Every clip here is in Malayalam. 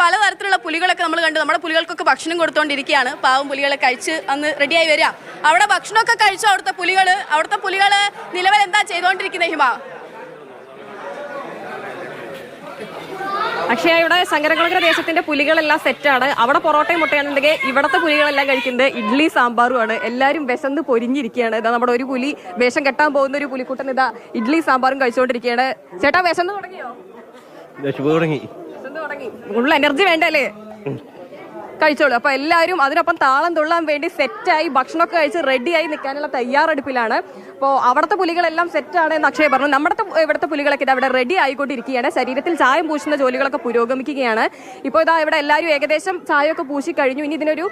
പലതരത്തിലുള്ള പുലികളൊക്കെ നമ്മൾ കണ്ടു. നമ്മുടെ പുലികൾക്കൊക്കെ ഭക്ഷണം കൊടുത്തോണ്ടിരിക്കുകയാണ് പാവം പുലികളെ കഴിച്ച് അന്ന് റെഡിയായി വരിക. അവിടെ ഭക്ഷണമൊക്കെ കഴിച്ചു അവിടുത്തെ പുലികൾ അവിടുത്തെ പുലികൾ നിലവിൽ എന്താ ചെയ്തുകൊണ്ടിരിക്കുന്നത് ഹിമ? പക്ഷേ ഇവിടെ ശങ്കരകുളങ്ങര ദേശത്തിന്റെ പുലികളെല്ലാം സെറ്റാണ് അവിടെ പൊറോട്ടയും മുട്ടയാണെന്നുണ്ടെങ്കിൽ ഇവിടത്തെ പുലികളെല്ലാം കഴിക്കുന്നത് ഇഡ്ഡലി സാമ്പാറുമാണ് എല്ലാവരും വിശന്ന് പൊരിഞ്ഞിരിക്കുകയാണ്. ഇതാ നമ്മുടെ ഒരു പുലി വേഷം കെട്ടാൻ പോകുന്ന ഒരു പുലിക്കുട്ടൻ ഇതാ ഇഡ്ഡലി സാമ്പാറും കഴിച്ചുകൊണ്ടിരിക്കുകയാണ് ചേട്ടാ വിശന്ന് തുടങ്ങിയോ? വിശപ്പ് തുടങ്ങി. ഉള്ള എനർജി വേണ്ടല്ലേ? കഴിച്ചോളൂ. അപ്പോൾ എല്ലാവരും അതിനൊപ്പം താളം തുള്ളാൻ വേണ്ടി സെറ്റായി ഭക്ഷണമൊക്കെ കഴിച്ച് റെഡിയായി നിൽക്കാനുള്ള തയ്യാറെടുപ്പിലാണ്. അപ്പോൾ അവിടുത്തെ പുലികളെല്ലാം സെറ്റാണ് എന്ന് അക്ഷയ പറഞ്ഞു. നമ്മുടെ ഇവിടുത്തെ പുലികളൊക്കെ ഇത് അവിടെ റെഡി ആയിക്കൊണ്ടിരിക്കുകയാണ്. ശരീരത്തിൽ ചായം പൂശുന്ന ജോലികളൊക്കെ പുരോഗമിക്കുകയാണ്. ഇപ്പോൾ ഇതാ ഇവിടെ എല്ലാവരും ഏകദേശം ചായയൊക്കെ പൂശി കഴിഞ്ഞു. ഇനി ഇതിനൊരു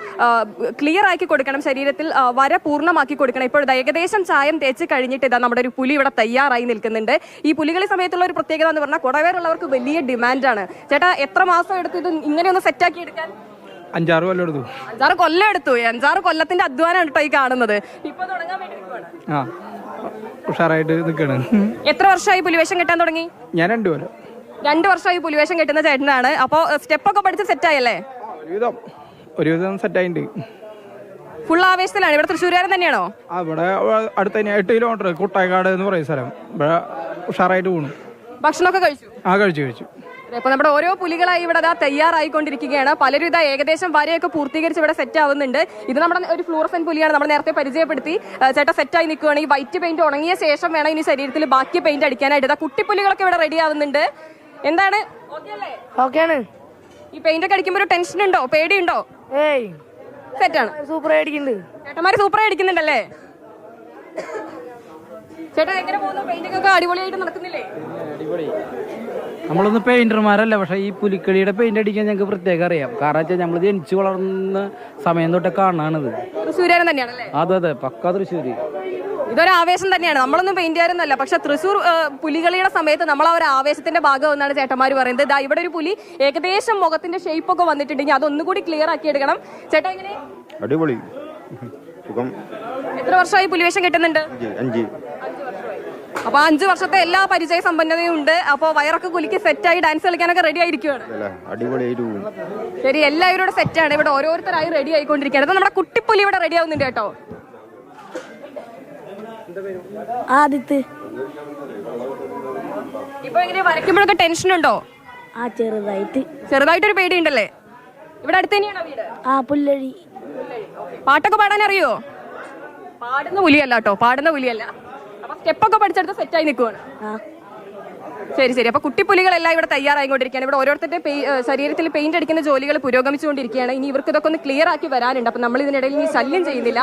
ക്ലിയർ ആക്കി കൊടുക്കണം. ശരീരത്തിൽ വര പൂർണമാക്കി കൊടുക്കണം. ഇപ്പോൾ ഇതാ ഏകദേശം ചായം തേച്ച് കഴിഞ്ഞിട്ട് ഇതാ നമ്മുടെ ഒരു പുലി ഇവിടെ തയ്യാറായി നിൽക്കുന്നുണ്ട്. ഈ പുലികളി സമയത്തുള്ള ഒരു പ്രത്യേകത എന്ന് പറഞ്ഞാൽ കുടവേറുള്ളവർക്ക് വലിയ ഡിമാൻഡാണ് ചേട്ടാ എത്ര മാസം എടുത്ത് ഇത് ഇങ്ങനെ ഒന്ന് സെറ്റാക്കി എടുക്കാൻ? അഞ്ചാറ് കൊല്ലം എടുത്തു. അഞ്ചാറ് കൊല്ലം എടുത്തു. അഞ്ചാറ് കൊല്ലത്തിന്റെ അധ്വാനം കേട്ടോ ഈ കാണുന്നത്. ഇപ്പൊ തുടങ്ങാൻ വേണ്ടി. ആ ഉഷാറായിട്ട് നിൽക്കണ് എത്ര വർഷമായി പുലിവേഷം കെട്ടാൻ തുടങ്ങി? ഞാൻ രണ്ടു കൊല്ലം. രണ്ടു വർഷമായി പുലിവേഷം കെട്ടുന്ന ചേട്ടനാണ്. അപ്പോ സ്റ്റെപ്പ് ഒക്കെ പഠിച്ച് സെറ്റ് ആയല്ലേ ഒരുവിധം. ഒരുവിധം സെറ്റായിട്ടുണ്ട് ഫുൾ ആവേശത്തിലാണ്. ഇവിടെ തൃശ്ശൂരുകാരൻ തന്നെയാണോ? ആ ഇവിടെ അടുത്ത് തന്നെ എട്ട് കിലോമീറ്റർ കുട്ടായക്കാട് എന്ന് പറയുന്ന സ്ഥലം. ഇവിടെ ഉഷാറായിട്ട് പോണു. ഭക്ഷണമൊക്കെ കഴിച്ചു? ആ കഴിച്ചു കഴിച്ചു. അപ്പൊ നമ്മുടെ ഓരോ പുലികളായി ഇവിടെ അതാ തയ്യാറായിക്കൊണ്ടിരിക്കുകയാണ്. പലരും ഇതാ ഏകദേശം വരെയൊക്കെ പൂർത്തീകരിച്ച് ഇവിടെ സെറ്റ് ആവുന്നുണ്ട്. ഇത് നമ്മുടെ ഒരു ഫ്ലൂറസൻ പുലിയാണ് നമ്മൾ നേരത്തെ പരിചയപ്പെടുത്തി. ചേട്ടാ സെറ്റായി നിൽക്കുകയാണ്. ഈ വൈറ്റ് പെയിന്റ് ഉണങ്ങിയ ശേഷം വേണം ഇനി ശരീരത്തിൽ ബാക്കി പെയിന്റ് അടിക്കാനായിട്ട്. ഇതാ കുട്ടിപ്പുലികളൊക്കെ ഇവിടെ റെഡി ആവുന്നുണ്ട്. എന്താണ്? ഓക്കെയാണ് ഈ പെയിന്റ് ഒക്കെ അടിക്കുമ്പോൾ ഒരു ടെൻഷൻ ഉണ്ടോ? പേടിയുണ്ടോ? സെറ്റാണ് സൂപ്പർ അടിക്കുന്നുണ്ട്. ചേട്ടന്മാര് സൂപ്പറായി അടിക്കുന്നുണ്ടല്ലേ? ചേട്ടാ എങ്ങനെ പോകുന്നു? പെയിന്റിംഗ് ഒക്കെ അടിപൊളിയായിട്ട് നടക്കുന്നില്ലേ? അടിപൊളി നമ്മളൊന്ന് പെയിന്റർമാരല്ല പക്ഷെ ഈ പുലിക്കളിയുടെ പെയിന്റ് അടിക്കാൻ ഞങ്ങൾക്ക് പ്രത്യേകം അറിയാം. കാരണം വെച്ചാൽ നമ്മൾ ജനിച്ചു വളർന്ന സമയം തൊട്ടേ കാണാണിത്. തൃശ്ശൂരാരൻ തന്നെയാണല്ലേ? അതെ അതെ പക്ക തൃശ്ശൂര്. ഇതൊരു ആവേശം തന്നെയാണ്. നമ്മളൊന്നും പെയിന്റ് ചെയ്യാറൊന്നുമല്ല. പക്ഷെ തൃശ്ശൂർ പുലികളിയുടെ സമയത്ത് നമ്മൾ ആ ഒരു ആവേശത്തിന്റെ ഭാഗം എന്നാണ് ചേട്ടന്മാര് പറയുന്നത്. ഇതാ ഇവിടെ ഒരു പുലി ഏകദേശം മുഖത്തിന്റെ ഷേപ്പ് ഒക്കെ വന്നിട്ടുണ്ടെങ്കിൽ അതൊന്നുകൂടി ക്ലിയർ ആക്കി എടുക്കണം. ചേട്ടാ എങ്ങനെ? അടിപൊളി. എത്ര വർഷമായി പുലിവേഷം കിട്ടുന്നുണ്ട്? അഞ്ച്. അഞ്ച് അപ്പൊ അഞ്ചു വർഷത്തെ എല്ലാ പരിചയ സമ്പന്നതയും ഉണ്ട്. അപ്പൊ വയറൊക്കെ കുലുക്കി സെറ്റായി ഡാൻസ് കളിക്കാനൊക്കെ റെഡി ആയിരിക്കുവാണ്. ശരി എല്ലാവരും ഇവിടെ സെറ്റാണ് ഇവിടെ ഓരോരുത്തരായി റെഡി ആയിക്കൊണ്ടിരിക്കുകയാണ്. അത് നമ്മുടെ കുട്ടിപ്പുലി ഇവിടെ റെഡി ആവുന്നുണ്ട് കേട്ടോ. ആദ്യത്തെ ഇപ്പൊ എങ്ങനെ വരയ്ക്കുമ്പോഴൊക്കെ ടെൻഷൻ ഉണ്ടോ? ആ ചെറുതായിട്ട്. ചെറുതായിട്ടൊരു പേടി ഉണ്ടല്ലേ ഇവിടെ അടുത്ത് തന്നെയാണോ വീട്? ആ പുല്ലഴി. പാട്ടൊക്കെ പാടാൻ അറിയോ പാടുന്ന പുലിയല്ല കേട്ടോ. പാടുന്ന പുലിയല്ല. സ്റ്റെപ്പൊക്കെ പഠിച്ചെടുത്ത് സെറ്റായി നിൽക്കുവാണ് ശരി ശരി. അപ്പൊ കുട്ടിപ്പുലികളെല്ലാം ഇവിടെ തയ്യാറായിക്കൊണ്ടിരിക്കുകയാണ്. ഇവിടെ ഓരോരുത്തരുടെ ശരീരത്തിൽ പെയിന്റ് അടിക്കുന്ന ജോലികൾ പുരോഗമിച്ചുകൊണ്ടിരിക്കുകയാണ്. ഇനി ഇവർക്ക് ഇതൊക്കെ ഒന്ന് ക്ലിയർ ആക്കി വരാനുണ്ട്. അപ്പൊ നമ്മൾ ഇതിനിടയിൽ ഇനി ശല്യം ചെയ്യുന്നില്ല.